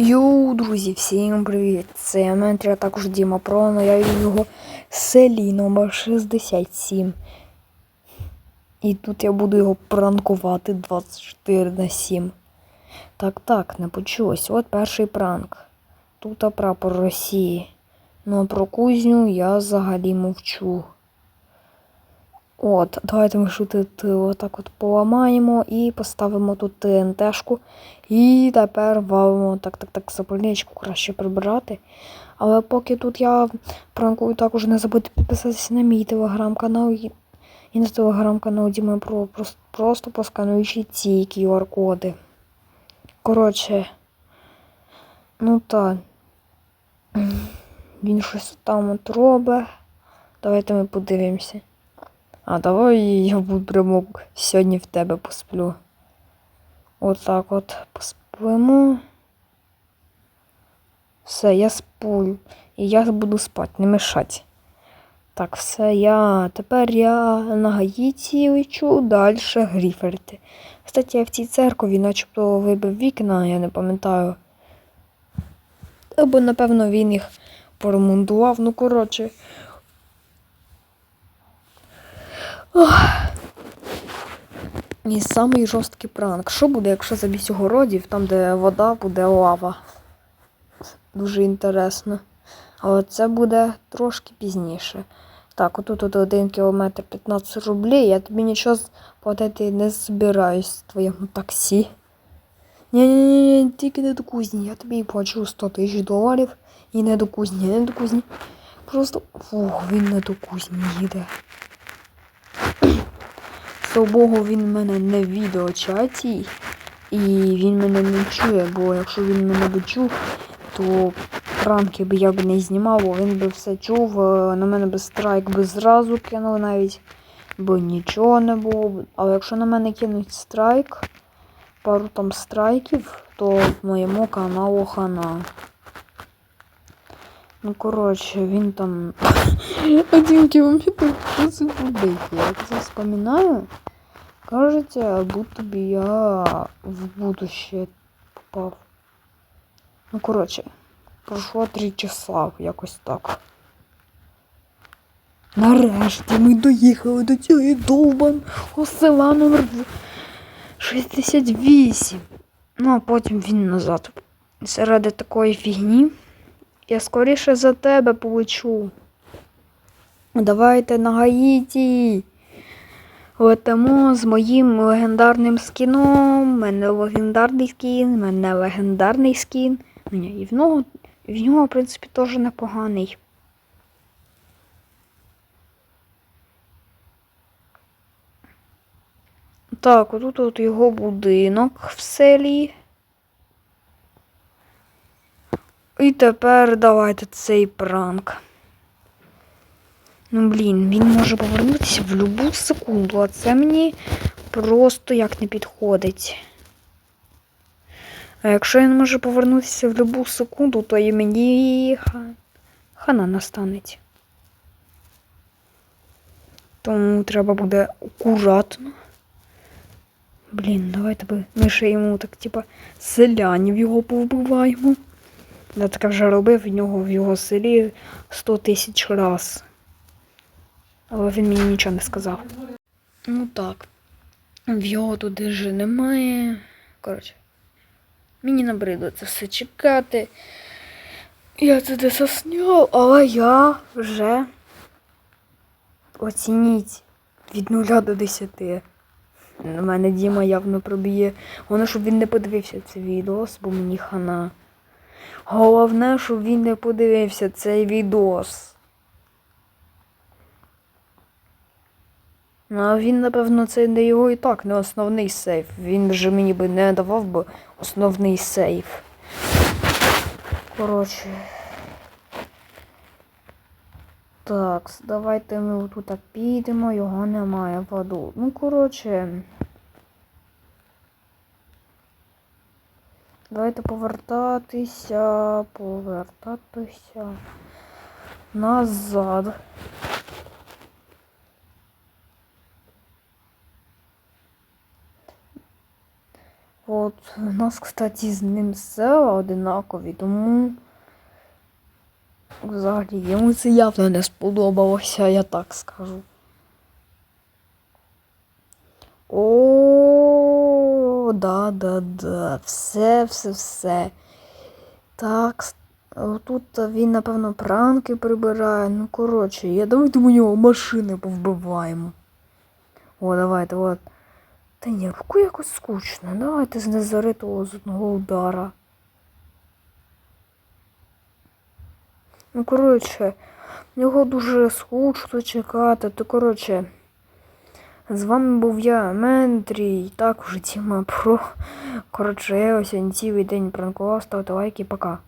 Йоу, друзі, всім привіт! Це Ментрі, а також Діма Про, но я в його селі номер 67. І тут я буду його пранкувати 24 на 7. Так, так, не почулось. От перший пранк. Тут прапор Росії. Ну а про кузню я взагалі мовчу. От, давайте ми тут е, отак от поламаємо і поставимо тут ТНТшку. І тепер валимо так, так, так, запальничку краще прибирати. Але поки тут я пранкую, також не забудьте підписатися на мій телеграм-канал і і на телеграм-канал Діми Про. Просто, просто поскануючи ці QR-коди. Коротше, ну так. Він щось там от робить. Давайте ми подивимося. А давай я прямо сьогодні в тебе посплю. Отак от посплимо. Все, я сплю. І я буду спати, не мешать. Так, все, я. Тепер я на Гаїті лечу далі гріферти. Кстати, я в цій церкові начебто вибив вікна, я не пам'ятаю. Або, напевно, він їх поремонтував. Ну, коротше. Ох. І самий жорсткий пранк. Що буде, якщо замість огородів, там, де вода, буде лава? Дуже інтересно. Але це буде трошки пізніше. Так, отут от 1 кілометр 15 рублів. Я тобі нічого платити не збираюсь в твоєму таксі. Ні-ні-ні, тільки не до кузні. Я тобі плачу 100 тисяч доларів. І не до кузні, не до кузні. Просто фух, він не до кузні їде. Слава Богу, він в мене не в відеочаті, і він мене не чує, бо якщо він мене би чув, то пранки б я б не знімав, бо він би все чув, е, на мене би страйк би зразу кинули навіть, бо нічого не було. Але якщо на мене кинуть страйк, пару там страйків, то моєму каналу хана. Ну, коротше, він там один кілометр 30 рублей. Я це вспоминаю. Кажется, будто бы я в будущее попав. Ну, коротше, пройшло три часа, якось так. Нарешті ми доїхали до цієї довбаного села номер 68. Ну, а потім він назад. Серед такої фігні. Я скоріше за тебе полечу. Давайте на Гаїті. Летимо з моїм легендарним скіном. У мене легендарний скін, у мене легендарний скін. І в нього, в нього, в принципі, теж непоганий. Так, отут от його будинок в селі. І тепер давайте цей пранк. Ну, блін, він може повернутися в будь-яку секунду, а це мені просто як не підходить. А якщо він може повернутися в будь-яку секунду, то і мені хана настанеть. Тому треба буде акуратно. Блін, давайте ми ще йому так, типа, селянів його повбиваємо. Я таке вже робив в нього в його селі 100 тисяч раз. Але він мені нічого не сказав. Ну так. В його туди вже немає. Коротше. Мені набридло це все чекати. Я це десь засняв, але я вже оцініть від 0 до 10. На мене Діма явно проб'є. Воно, щоб він не подивився це відео, бо мені хана. Головне, щоб він не подивився цей відос. Ну, а він, напевно, це не його і так, не основний сейф. Він же мені би не давав би основний сейф. Коротше. Так, давайте ми отут підемо, його немає в аду. Ну, коротше. Давайте повертатися, повертатися назад. От, у нас, кстати, з ним села одинакові, тому взагалі йому це явно не сподобалося, я так скажу. О, да, да, да. Все, все, все. Так, тут він, напевно, пранки прибирає. Ну, коротше, я давайте у нього машини повбиваємо. О, давайте, от. Та ні, руку якось скучно. Давайте знизори того з одного удара. Ну, коротше, його дуже скучно чекати. То, коротше, з вами був я, Ментрій. Так, вже Тіма Про. Коротше, я ось сьогодні цілий день пранкував. Ставте лайки, пока.